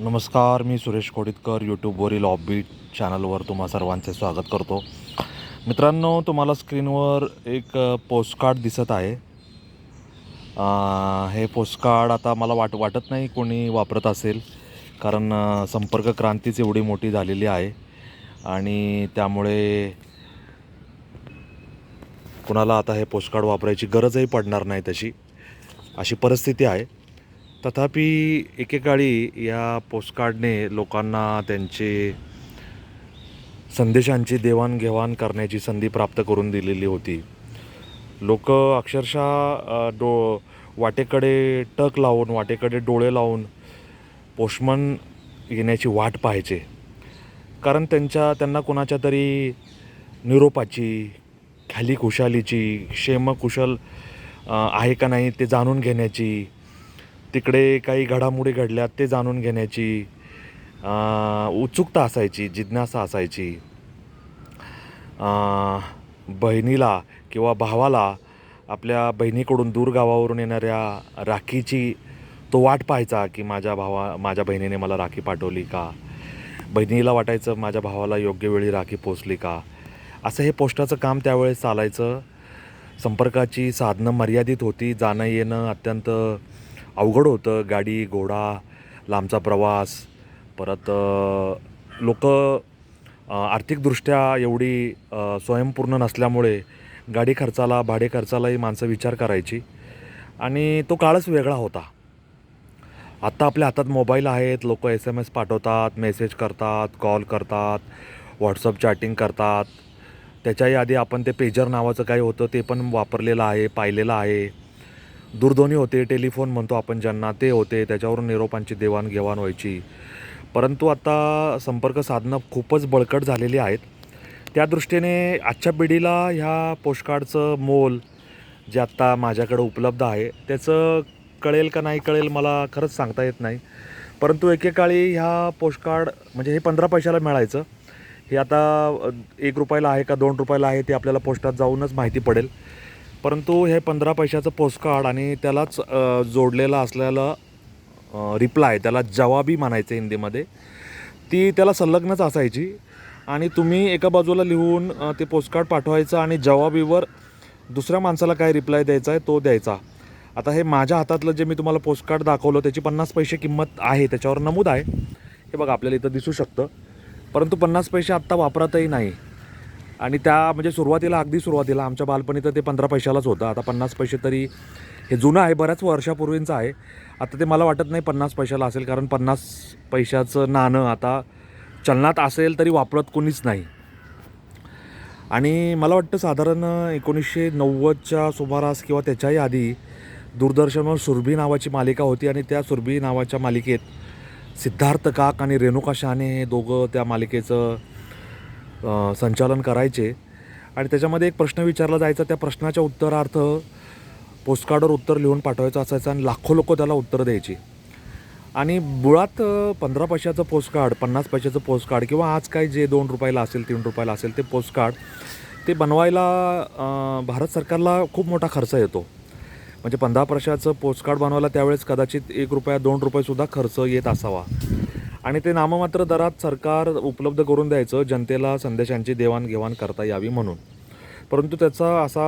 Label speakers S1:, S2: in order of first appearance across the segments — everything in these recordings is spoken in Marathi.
S1: नमस्कार मी सुरेश कोडितकर यूट्यूबवरील ऑफबीट चॅनलवर तुम्हा सर्वांचे स्वागत करतो. मित्रांनो तुम्हाला स्क्रीनवर एक पोस्टकार्ड दिसत आहे. हे पोस्टकार्ड आता मला वाट वाटत नाही कोणी वापरत असेल कारण संपर्क क्रांतीच एवढी मोठी झालेली आहे. आणि त्यामुळे कुणाला आता हे पोस्टकार्ड वापरायची गरजही पडणार नाही तशी अशी परिस्थिती आहे. तथापि एकेकाळी या पोस्टकार्डने लोकांना त्यांचे संदेशांची देवाणघेवाण करण्याची संधी प्राप्त करून दिलेली होती. लोक अक्षरशः डो वाटेकडे टक लावून वाटेकडे डोळे लावून पोस्टमन येण्याची वाट पाहायचे. कारण त्यांच्या त्यांना कोणाच्या तरी निरोपाची खाली खुशालीची क्षेमकुशल आहे का नाही ते जाणून घेण्याची तिकडे काही घडामोडी घडल्या ते जाणून घेण्याची उत्सुकता असायची जिज्ञासा असायची. बहिणीला किंवा भावाला आपल्या बहिणीकडून दूर गावावरून येणाऱ्या राखीची तो वाट पाहायचा की माझ्या भावा माझ्या बहिणीने मला राखी पाठवली का? बहिणीला वाटायचं माझ्या भावाला योग्य वेळी राखी पोचली का? असं हे पोस्टाचं काम त्यावेळेस चालायचं. संपर्काची साधनं मर्यादित होती जाणं येणं अत्यंत अवघड होतं. गाडी घोडा लांबचा प्रवास परत लोक आर्थिकदृष्ट्या एवढी स्वयंपूर्ण नसल्यामुळे गाडी खर्चाला भाडे खर्चालाही माणसं विचार करायची. आणि तो काळच वेगळा होता. आत्ता आपल्या हातात मोबाईल आहेत. लोक एस एम एस पाठवतात मेसेज करतात कॉल करतात व्हॉट्सअप चॅटिंग करतात. त्याच्याही आधी आपण ते पेजर नावाचं काही होतं ते पण वापरलेलं आहे पाहिलेलं आहे. दूरध्वनी होते टेलिफोन म्हणतो आपण ज्यांना ते होते त्याच्यावरून निरोपांची देवाणघेवाण व्हायची. परंतु आता संपर्क साधनं खूपच बळकट झालेली आहेत. त्या दृष्टीने आजच्या पिढीला ह्या पोस्टकार्डचं मोल जे आत्ता माझ्याकडं उपलब्ध आहे त्याचं कळेल का नाही कळेल मला खरंच सांगता येत नाही. परंतु एकेकाळी ह्या पोस्टकार्ड म्हणजे हे पंधरा पैशाला मिळायचं. हे आता एक रुपयाला आहे का दोन रुपयाला आहे ते आपल्याला पोस्टात जाऊनच माहिती पडेल. परंतु हे पंधरा पैशाचं पोस्टकार्ड आणि त्यालाच जोडलेला जोडलेलं असलेलं रिप्लाय त्याला जवाबी म्हणायचं हिंदीमध्ये ती त्याला संलग्नच असायची. आणि तुम्ही एका बाजूला लिहून ते पोस्टकार्ड पाठवायचं आणि जवाबीवर दुसऱ्या माणसाला काय रिप्लाय द्यायचा आहे तो द्यायचा. आता हे माझ्या हातातलं जे मी तुम्हाला पोस्टकार्ड दाखवलं त्याची पन्नास पैसे किंमत आहे त्याच्यावर नमूद आहे. हे बघा आपल्याला इथं दिसू शकतं. परंतु पन्नास पैसे आत्ता वापरतही नाही. आणि त्या म्हणजे सुरुवातीला अगदी सुरुवातीला आमच्या बालपणी तर ते पंधरा पैशालाच होतं. आता पन्नास पैसे तरी हे जुनं आहे बऱ्याच वर्षापूर्वींचं आहे. आता ते मला वाटत नाही पन्नास पैशाला असेल कारण पन्नास पैशाचं नाणं आता चलनात असेल तरी वापरत कोणीच नाही. आणि मला वाटतं साधारण एकोणीसशे नव्वदच्या सुमारास किंवा त्याच्याही आधी दूरदर्शनवर सुरभी नावाची मालिका होती आणि त्या सुरभी नावाच्या मालिकेत सिद्धार्थ काक आणि रेणुका शहाणे हे दोघं त्या मालिकेचं संचालन करायचे. आणि त्याच्यामध्ये एक प्रश्न विचारला जायचा त्या प्रश्नाच्या उत्तरार्थ पोस्टकार्डवर उत्तर लिहून पाठवायचं असायचं आणि लाखो लोक त्याला उत्तर द्यायची. आणि मुळात पंधरा पैशाचं पोस्टकार्ड पन्नास पैशाचं पोस्टकार्ड किंवा आज काय जे दोन रुपयाला असेल तीन रुपयाला असेल ते पोस्टकार्ड ते बनवायला भारत सरकारला खूप मोठा खर्च येतो. म्हणजे पंधरा पैशाचं पोस्टकार्ड बनवायला त्यावेळेस कदाचित एक रुपया दोन रुपयेसुद्धा खर्च येत असावा. आणि ते नाममात्र दरात सरकार उपलब्ध करून द्यायचं जनतेला संदेशांची देवाणघेवाण करता यावी म्हणून. परंतु त्याचा असा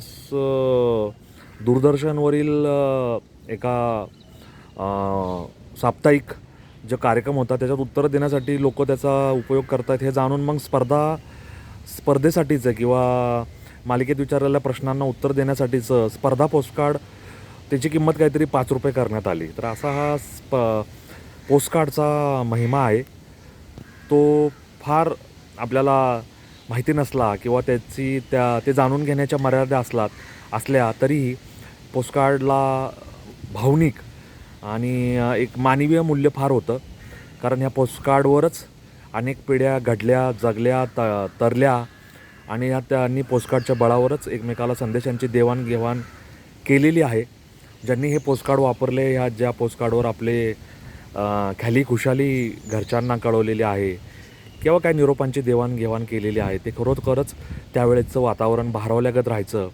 S1: स- दूरदर्शनवरील एका साप्ताहिक जो कार्यक्रम होता त्याच्यात उत्तर देण्यासाठी लोक त्याचा उपयोग करतात हे जाणून मग स्पर्धा स्पर्धेसाठीचं किंवा मालिकेत विचारलेल्या प्रश्नांना उत्तर देण्यासाठीचं स्पर्धा पोस्टकार्ड त्याची किंमत काहीतरी पाच रुपये करण्यात आली. तर असा हा स्प पोस्टकार्डचा महिमा आहे. तो फार आपल्याला माहिती नसला किंवा त्याची त्या ते जाणून घेण्याच्या मर्यादा असलात असल्या तरीही पोस्टकार्डला भावनिक आणि एक मानवीय मूल्य फार होतं. कारण ह्या पोस्टकार्डवरच अनेक पिढ्या घडल्या जगल्या त तरल्या आणि ह्या त्यांनी पोस्टकार्डच्या बळावरच एकमेकाला संदेशांची देवाणघेवाण केलेली आहे. ज्यांनी हे पोस्टकार्ड वापरले ह्या ज्या पोस्टकार्डवर आपले खाली खुशाली घरच्यांना कळवलेली आहे किंवा काही निरोपांची देवाणघेवाण केलेली आहे ते खरोखरच त्यावेळेचं वातावरण भारावल्यागत राहायचं.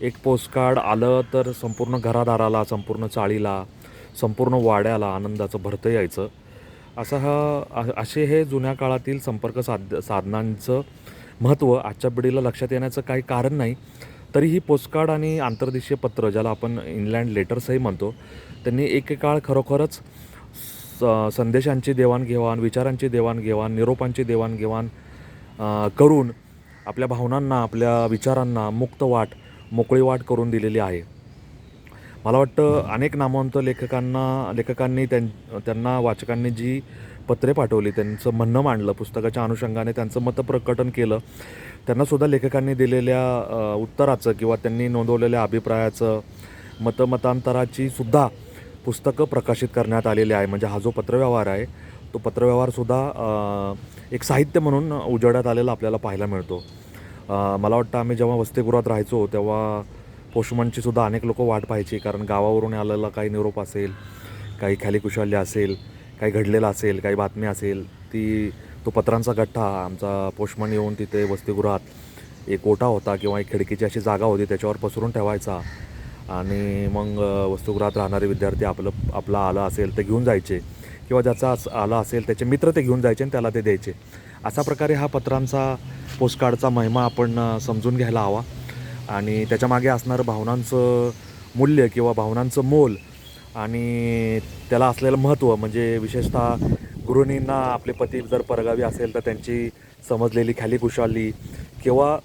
S1: एक पोस्टकार्ड आलं तर संपूर्ण घरादाराला संपूर्ण चाळीला संपूर्ण वाड्याला आनंदाचं भरतं यायचं. असं हा असे हे जुन्या काळातील संपर्क साध साधनांचं महत्त्व आजच्या पिढीला लक्षात येण्याचं काही कारण नाही. तरीही पोस्टकार्ड आणि आंतरदेशीय पत्र ज्याला आपण इनलँड लेटर्सही म्हणतो त्यांनी एकेकाळ खरोखरच स संदेशांची देवाणघेवाण विचारांची देवाणघेवाण निरोपांची देवाणघेवाण करून आपल्या भावनांना आपल्या विचारांना मुक्त वाट मोकळी वाट करून दिलेली आहे. मला वाटतं अनेक नामवंत लेखकांना लेखकांनी त्यां त्यांना वाचकांनी जी पत्रे पाठवली त्यांचं म्हणणं मांडलं पुस्तकाच्या अनुषंगाने त्यांचं मतप्रकटन केलं त्यांनासुद्धा लेखकांनी दिलेल्या उत्तराचं किंवा त्यांनी नोंदवलेल्या अभिप्रायाचं मतमतांतराची सुद्धा पुस्तकं प्रकाशित करण्यात आलेले आहे. म्हणजे हा जो पत्रव्यवहार आहे तो पत्रव्यवहारसुद्धा एक साहित्य म्हणून उजेडात आलेला आपल्याला पाहायला मिळतो. मला वाटतं आम्ही जेव्हा वसतिगृहात राहायचो तेव्हा पोस्टमनची सुद्धा अनेक लोक वाट पाहायची कारण गावावरून आलेला काही निरोप असेल काही खाली कुशाल्य असेल काही घडलेलं असेल काही बातमी असेल ती तो पत्रांचा गठ्ठा आमचा पोषमन येऊन तिथे वसतिगृहात एक ओटा होता किंवा एक खिडकीची अशी जागा होती त्याच्यावर पसरून ठेवायचा. आणि मग वस्तुगृहात राहणारे विद्यार्थी आपलं आपला आला असेल ते घेऊन जायचे. किंवा ज्याचा आला असेल त्याचे मित्र ते घेऊन जायचे आणि त्याला ते द्यायचे. अशा प्रकारे हा पत्रांचा पोस्टकार्डचा महिमा आपण समजून घ्यायला हवा. आणि त्याच्यामागे असणारं भावनांचं मूल्य किंवा भावनांचं मोल आणि त्याला असलेलं महत्त्व म्हणजे विशेषतः गृहिणींना आपले पती जर परगावी असेल तर त्यांची समजलेली खाली कुशाली किंवा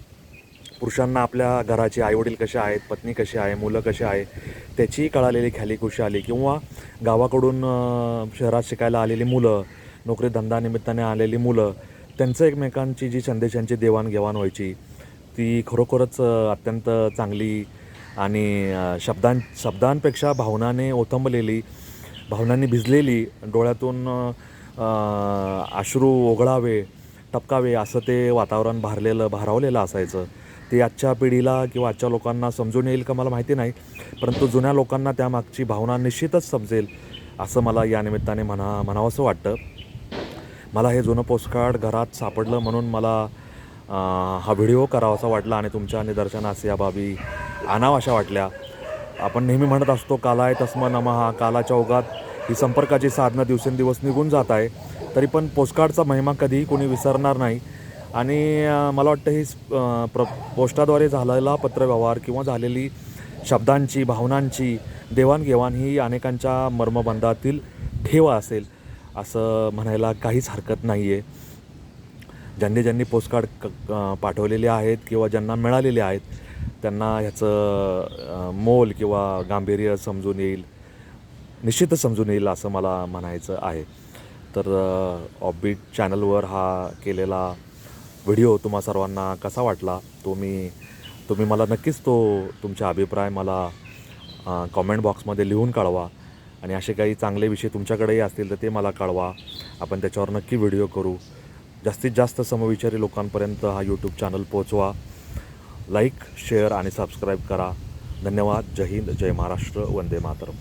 S1: पुरुषांना आपल्या घराचे आईवडील कसे आहेत पत्नी कशी आहे मुलं कशी आहे त्याची कळालेली खाली आली. किंवा गावाकडून शहरात शिकायला आलेली मुलं नोकरी धंदा निमित्ताने आलेली मुलं त्यांचं एकमेकांची जी संदेशांची देवाणघेवाण व्हायची ती खरोखरच अत्यंत चांगली आणि शब्दां शब्दांपेक्षा भावनाने ओथंबलेली भावनांनी भिजलेली डोळ्यातून अश्रू ओघळावे टपकावे असं ते वातावरण भारलेलं भारावलेलं असायचं. ते आजच्या पिढीला किंवा आजच्या लोकांना समजून येईल का मला माहिती नाही. परंतु जुन्या लोकांना त्यामागची भावना निश्चितच समजेल असं मला या निमित्ताने म्हणा म्हणावंसं वाटतं. मला हे जुनं पोस्टकार्ड घरात सापडलं म्हणून मला हा व्हिडिओ करावासा वाटला आणि तुमच्या निदर्शनास या बाबी आणावाशा वाटल्या. आपण नेहमी म्हणत असतो कालाय तस्म नमहा कालाच्या ओघात ही संपर्काची साधनं दिवसेंदिवस निघून जात आहे. तरी पण पोस्टकार्डचा महिमा कधीही कोणी विसरणार नाही. आणि मला वाटतं ही प्र पोस्टाद्वारे झालेला पत्रव्यवहार किंवा झालेली शब्दांची भावनांची देवाणघेवाण ही अनेकांच्या मर्मबंधातील ठेवा असेल असं म्हणायला काहीच हरकत नाही आहे ज्यांनी ज्यांनी पोस्टकार्ड क पाठवलेले आहेत किंवा ज्यांना मिळालेले आहेत त्यांना ह्याचं मोल किंवा गांभीर्य समजून येईल निश्चितच समजून येईल असं मला म्हणायचं आहे. तर ऑबिट चॅनलवर हा केलेला व्हिडिओ तुम्हा सर्वांना कसा वाटला? तो मी तुम्ही मला नक्कीच तो तुमचा अभिप्राय मला कॉमेंट बॉक्समध्ये लिहून कळवा आणि असे काही चांगले विषय तुमच्याकडेही असतील तर ते मला कळवा. आपण त्याच्यावर नक्की व्हिडिओ करू. जास्तीत जास्त समविचारी लोकांपर्यंत हा यूट्यूब चॅनल पोचवा लाईक शेअर आणि सबस्क्राईब करा. धन्यवाद. जय हिंद. जय महाराष्ट्र. वंदे मातरम.